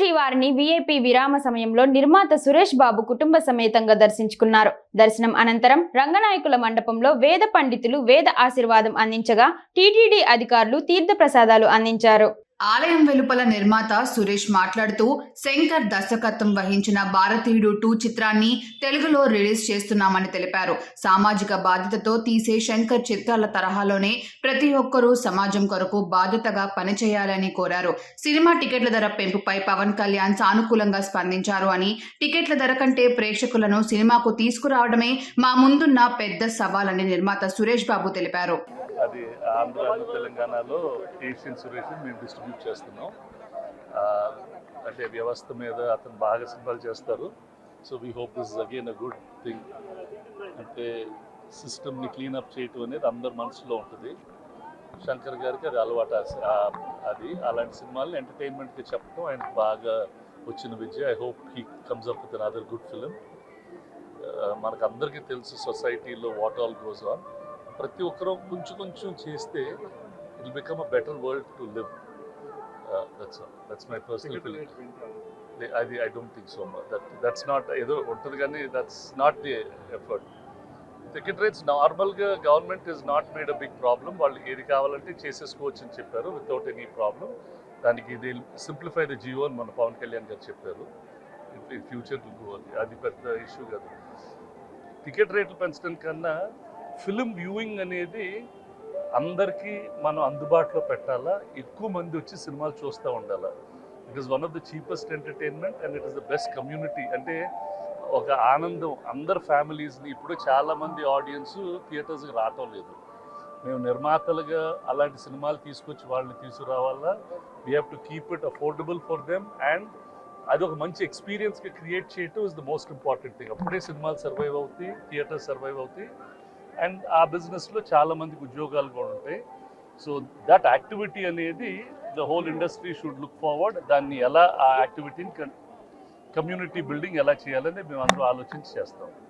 శ్రీవారిని వీఐపీ విరామ సమయంలో నిర్మాత సురేష్ బాబు కుటుంబ సమేతంగా దర్శించుకున్నారు. దర్శనం అనంతరం రంగనాయకుల మండపంలో వేద పండితులు వేద ఆశీర్వాదం అందించగా టీటీడీ అధికారులు తీర్థ ప్రసాదాలు అందించారు. ఆలయం వెలుపల నిర్మాత సురేష్ మాట్లాడుతూ శంకర్ దర్శకత్వం వహించిన భారతీయుడు టూ చిత్రాన్ని తెలుగులో రిలీజ్ చేస్తున్నామని తెలిపారు. సామాజిక బాధ్యతతో తీసే శంకర్ చిత్రాల తరహాలోనే ప్రతి ఒక్కరూ సమాజం కొరకు బాధ్యతగా పనిచేయాలని కోరారు. సినిమా టికెట్ల ధర పెంపుపై పవన్ కళ్యాణ్ సానుకూలంగా స్పందించారు అని టికెట్ల ధర కంటే ప్రేక్షకులను సినిమాకు తీసుకురావడమే మా ముందున్న పెద్ద సవాలని నిర్మాత సురేష్ బాబు తెలిపారు. అది ఆంధ్ర తెలంగాణలో ఏషియన్ ఇన్సూరెన్స్ మేము డిస్ట్రిబ్యూట్ చేస్తున్నాం. అంటే వ్యవస్థ మీద అతను బాగా సినిమాలు చేస్తారు. So we hope this again a good thing అంటే సిస్టమ్ని క్లీనప్ చేయటం అనేది అందరి మనసులో ఉంటుంది. శంకర్ గారికి అది అలవాటు అది. అలాంటి సినిమాలు ఎంటర్టైన్మెంట్కి చెప్పడం ఆయనకు బాగా వచ్చిన విద్య. I hope he comes up with other good film మనకు అందరికీ తెలుసు సొసైటీలో వాట్ ఆల్ గోస్ ఆన్ ప్రతి ఒక్కరూ కొంచెం కొంచెం చేస్తే it become a better world to live that's that's my personal feeling అది I don't think so that that's not ఏదో ఉంటుంది కానీ that's not the effort ticket rates నార్మల్గా government is not made a big problem వాళ్ళు ఏది కావాలంటే చేసేసుకోవచ్చు అని చెప్పారు వితౌట్ ఎనీ ప్రాబ్లం దానికి ఇది సింప్లిఫై ద జియో అని మన పవన్ కళ్యాణ్ గారు చెప్పారు. ఫ్యూచర్ అది పెద్ద ఇష్యూ కాదు. టికెట్ రేట్లు పెంచడం కన్నా ఫిలిం వ్యూయింగ్ అనేది అందరికీ మనం అందుబాటులో పెట్టాలా? ఎక్కువ మంది వచ్చి సినిమాలు చూస్తూ ఉండాలా? It is one of the cheapest entertainment and it is the best community అంటే ఒక ఆనందం అందరు ఫ్యామిలీస్ని ఇప్పుడు చాలామంది ఆడియన్స్ థియేటర్స్కి రావటం లేదు. మేము నిర్మాతలుగా అలాంటి సినిమాలు తీసుకొచ్చి వాళ్ళని తీసుకురావాలా? We have to keep it affordable for them and అది ఒక మంచి ఎక్స్పీరియన్స్గా క్రియేట్ చేయటం is the most important thing అప్పుడే సినిమాలు సర్వైవ్ అవుతాయి థియేటర్ సర్వైవ్ అవుతాయి. అండ్ ఆ బిజినెస్లో చాలా మందికి ఉద్యోగాలు కూడా ఉంటాయి. సో దట్ యాక్టివిటీ అనేది the whole industry should look forward. దాన్ని ఎలా ఆ యాక్టివిటీని కమ్యూనిటీ బిల్డింగ్ ఎలా చేయాలని మేము అందరూ ఆలోచించి చేస్తాం.